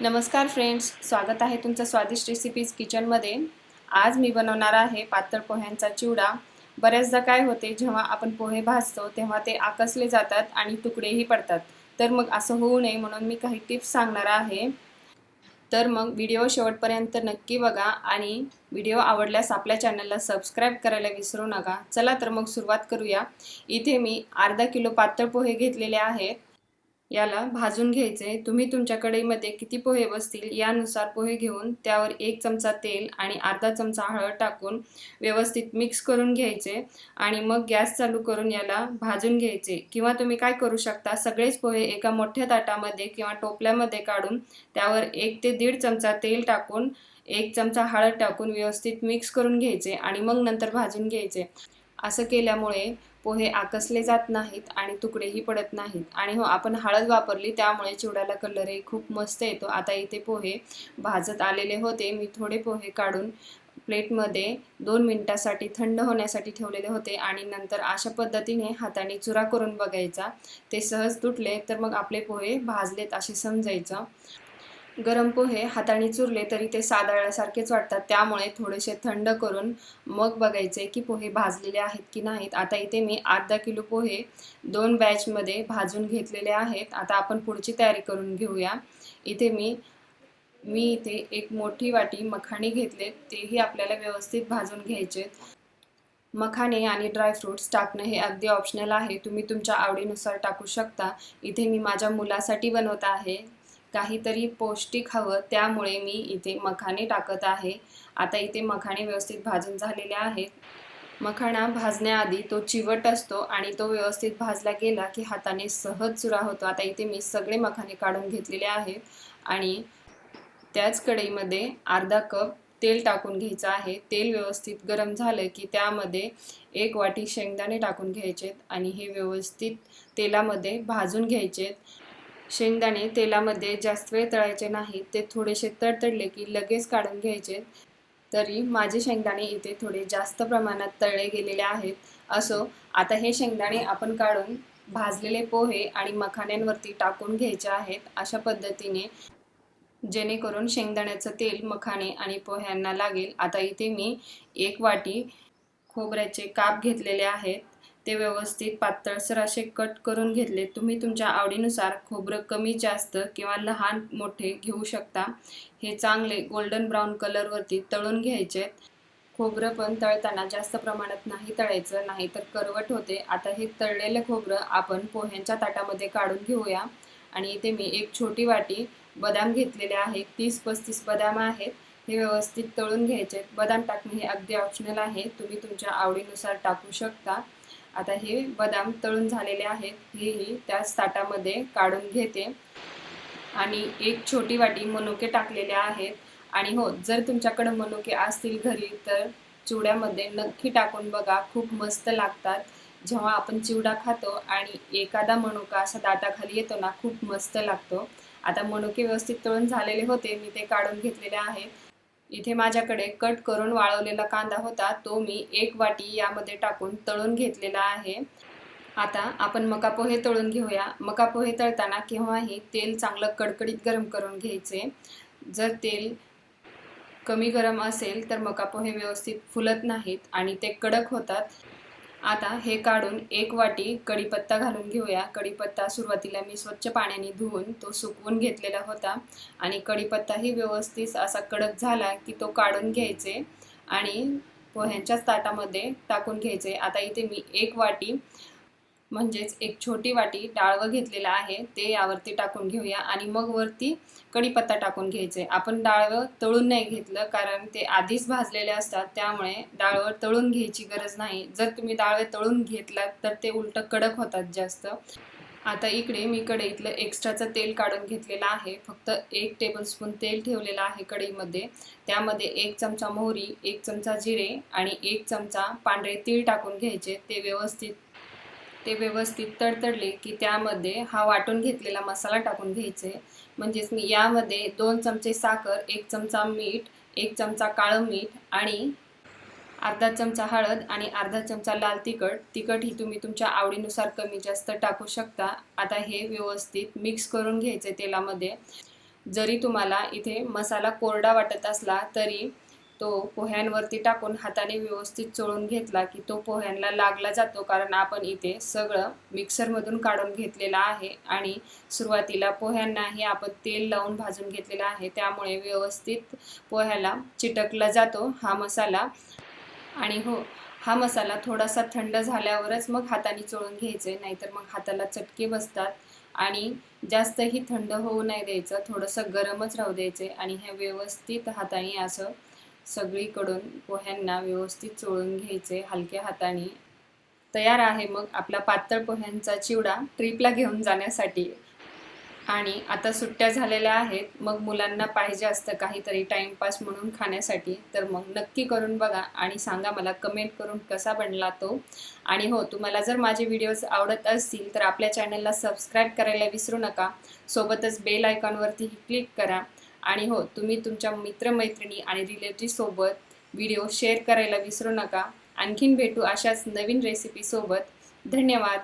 नमस्कार फ्रेंड्स स्वागत आहे तुमचं स्वादिष्ट रेसिपीज किचनमध्ये आज मी बनवणार आहे पातळ पोह्यांचा चिवडा. बऱ्याचदा काय होते जेव्हा आपण पोहे भाजतो तेव्हा ते आकसले जातात आणि तुकडेही पडतात. तर मग असं होऊ नये म्हणून मी काही टिप्स सांगणार आहे. तर मग व्हिडिओ शेवटपर्यंत नक्की बघा आणि व्हिडिओ आवडल्यास आपल्या चॅनलला सबस्क्राईब करायला विसरू नका. चला तर मग सुरुवात करूया. इथे मी अर्धा किलो पातळ पोहे घेतलेले आहेत. याला भाजून घ्यायचे. तुम्ही तुमच्या कढईमध्ये किती पोहे बसतील यानुसार पोहे घेऊन त्यावर एक चमचा तेल आणि अर्धा चमचा हळद टाकून व्यवस्थित मिक्स करून घ्यायचे आणि मग गॅस चालू करून याला भाजून घ्यायचे. किंवा तुम्ही काय करू शकता सगळेच पोहे एका मोठ्या ताटामध्ये किंवा टोपल्यामध्ये काढून त्यावर एक ते दीड चमचा तेल टाकून एक चमचा हळद टाकून व्यवस्थित मिक्स करून घ्यायचे आणि मग नंतर भाजून घ्यायचे. असं केल्यामुळे पोहे आकसले जात नाहीत आणि तुकडेही पडत नाहीत. आणि हो आपण हळद वापरली त्यामुळे चिवड्याला कलरही खूप मस्त येतो. आता इथे पोहे भाजत आलेले होते. मी थोडे पोहे काढून प्लेटमध्ये दोन मिनटासाठी थंड होण्यासाठी ठेवलेले होते आणि नंतर अशा पद्धतीने हाताने चुरा करून बघायचा. ते सहज तुटले तर मग आपले पोहे भाजलेत असे समजायचं. गरम पोहे हाताने चुरले तरी ते सादळल्यासारखेच वाटतात. त्यामुळे थोडेसे थंड करून मग बघायचे की पोहे भाजलेले आहेत की नाहीत. आता इथे मी अर्धा किलो पोहे दोन बॅचमध्ये भाजून घेतलेले आहेत. आता आपण पुढची तयारी करून घेऊया. इथे मी मी इथे एक मोठी वाटी मखाणे घेतले. तेही आपल्याला व्यवस्थित भाजून घ्यायचे. मखाणे आणि ड्रायफ्रूट्स टाकणं हे अगदी ऑप्शनल आहे. तुम्ही तुमच्या आवडीनुसार टाकू शकता. इथे मी माझ्या मुलासाठी बनवत आहे. काहीतरी पौष्टिक हवं त्यामुळे मी इथे मखाणे टाकत आहे. आता इथे मखाणे व्यवस्थित भाजून झालेले आहेत. मखाणा भाजण्याआधी तो चिवट असतो आणि तो व्यवस्थित भाजला गेला की हाताने सहज चुरा होतो. आता इथे मी सगळे मखाणे काढून घेतलेले आहेत आणि त्याच कढईमध्ये अर्धा कप तेल टाकून घ्यायचं आहे. तेल व्यवस्थित गरम झालं की त्यामध्ये एक वाटी शेंगदाणे टाकून घ्यायचेत आणि हे व्यवस्थित तेलामध्ये भाजून घ्यायचेत. शेंगदाणे तेलामध्ये जास्त वेळ तळायचे नाही ते थोडेसे तडतडले की लगेच काढून घ्यायचे. तरी माझे शेंगदाणे इथे थोडे जास्त प्रमाणात तळले गेलेले आहेत. असो आता हे शेंगदाणे आपण काढून भाजलेले पोहे आणि मखाण्यांवरती टाकून घ्यायचे आहेत अशा पद्धतीने. जेणेकरून शेंगदाण्याचं तेल मखाणे आणि पोह्यांना लागेल. आता इथे मी एक वाटी खोबऱ्याचे काप घेतलेले आहेत. ते व्यवस्थित पातळसर असे कट करून घेतले. तुम्ही तुमच्या आवडीनुसार खोबरं कमी जास्त किंवा लहान मोठे घेऊ शकता. हे चांगले गोल्डन ब्राऊन कलरवरती तळून घ्यायचे. खोबरं पण तळताना जास्त प्रमाणात नाही तळायचं नाही तर करवट होते. आता हे तळलेलं खोबरं आपण पोह्यांच्या ताटामध्ये काढून घेऊया. आणि इथे मी एक छोटी वाटी बदाम घेतलेले आहे. तीस पस्तीस बदाम आहेत. हे व्यवस्थित तळून घ्यायचे. बदाम टाकणे हे अगदी ऑप्शनल आहे. तुम्ही तुमच्या आवडीनुसार टाकू शकता. आता हे बदाम तळून झालेले आहेत. हेही त्याच ताटामध्ये काढून घेते. आणि एक छोटी वाटी मनुके टाकलेले आहेत. आणि हो जर तुमच्याकडे मनुके असतील घरी तर चिवड्यामध्ये नक्की टाकून बघा. खूप मस्त लागतात. जेव्हा आपण चिवडा खातो आणि एखादा मनुका असा दाताखाली येतो ना खूप मस्त लागतो. आता मनुके व्यवस्थित तळून झालेले होते. मी ते काढून घेतलेले आहेत. इथे माझ्याकडे कट करून वाळवलेला कांदा होता तो मी एक वाटी यामध्ये टाकून तळून घेतलेला आहे. आता आपण मका पोहे तळून घेऊया. मका पोहे तळताना केव्हाही तेल चांगलं कडकडीत गरम करून घ्यायचे. जर तेल कमी गरम असेल तर मका पोहे व्यवस्थित फुलत नाहीत आणि ते कडक होतात. आता हे काढून एक वाटी कढीपत्ता घालून घेऊया. कढीपत्ता सुरुवातीला मी स्वच्छ पाण्याने धुवून तो सुकवून घेतलेला होता. आणि कढीपत्ताही व्यवस्थित असा कडक झाला की तो काढून घ्यायचे आणि पोह्यांच्याच ताटामध्ये टाकून घ्यायचे. आता इथे मी एक वाटी म्हणजेच एक छोटी वाटी डाळवं घेतलेलं आहे ते यावरती टाकून घेऊया आणि मग वरती कढीपत्ता टाकून घ्यायचे. आपण डाळवं तळून नाही घेतलं कारण ते आधीच भाजलेले असतात त्यामुळे डाळवं तळून घ्यायची गरज नाही. जर तुम्ही डाळवे तळून घेतलात तर ते उलट कडक होतात जास्त. आता इकडे मी कढईतलं एक्स्ट्राचं तेल काढून घेतलेलं आहे. फक्त एक टेबलस्पून तेल ठेवलेलं आहे कढईमध्ये. त्यामध्ये एक चमचा मोहरी एक चमचा जिरे आणि एक चमचा पांढरे तीळ टाकून घ्यायचे. ते व्यवस्थित ते व्यवस्थित तडतडले की त्यामध्ये हा वाटून घेतलेला मसाला टाकून घ्यायचे. म्हणजेच मी यामध्ये दोन चमचे साखर एक चमचा मीठ एक चमचा काळं मीठ आणि अर्धा चमचा हळद आणि अर्धा चमचा लाल तिखट. तिखट ही तुम्ही तुमच्या आवडीनुसार कमी जास्त टाकू शकता. आता हे व्यवस्थित मिक्स करून घ्यायचे तेलामध्ये. जरी तुम्हाला इथे मसाला कोरडा वाटत असला तरी तो पोह्यांवरती टाकून हाताने व्यवस्थित चोळून घेतला की तो पोह्यांना लागला जातो कारण आपण इथे सगळं मिक्सरमधून काढून घेतलेलं आहे आणि सुरुवातीला पोह्यांनाही आपण तेल लावून भाजून घेतलेलं आहे. त्यामुळे व्यवस्थित पोह्याला चिटकला जातो हा मसाला. आणि हो हा मसाला थोडासा थंड झाल्यावरच मग हाताने चोळून घ्यायचे नाहीतर मग हाताला चटके बसतात. आणि जास्तही थंड होऊ नाही द्यायचं थोडंसं गरमच राहू द्यायचे आणि हे व्यवस्थित हाताने असं सगळीकडून पोह्यांना व्यवस्थित चोळून घ्यायचे हलक्या हाताने. तयार आहे मग आपला पातळ पोह्यांचा चिवडा ट्रिपला घेऊन जाण्यासाठी. आणि आता सुट्ट्या झालेल्या आहेत मग मुलांना पाहिजे असतं काहीतरी टाइमपास म्हणून खाण्यासाठी. तर मग नक्की करून बघा आणि सांगा मला कमेंट करून कसा बनला तो. आणि हो तुम्हाला जर माझे व्हिडिओज आवडत असतील तर आपल्या चॅनलला सबस्क्राईब करायला विसरू नका. सोबतच बेल आयकॉनवरतीही क्लिक करा. आणि हो तुम्ही तुमच्या मित्रमैत्रिणी आणि रिलेटिव्हसोबत व्हिडिओ शेअर करायला विसरू नका. आणखीन भेटू अशाच नवीन रेसिपीसोबत धन्यवाद.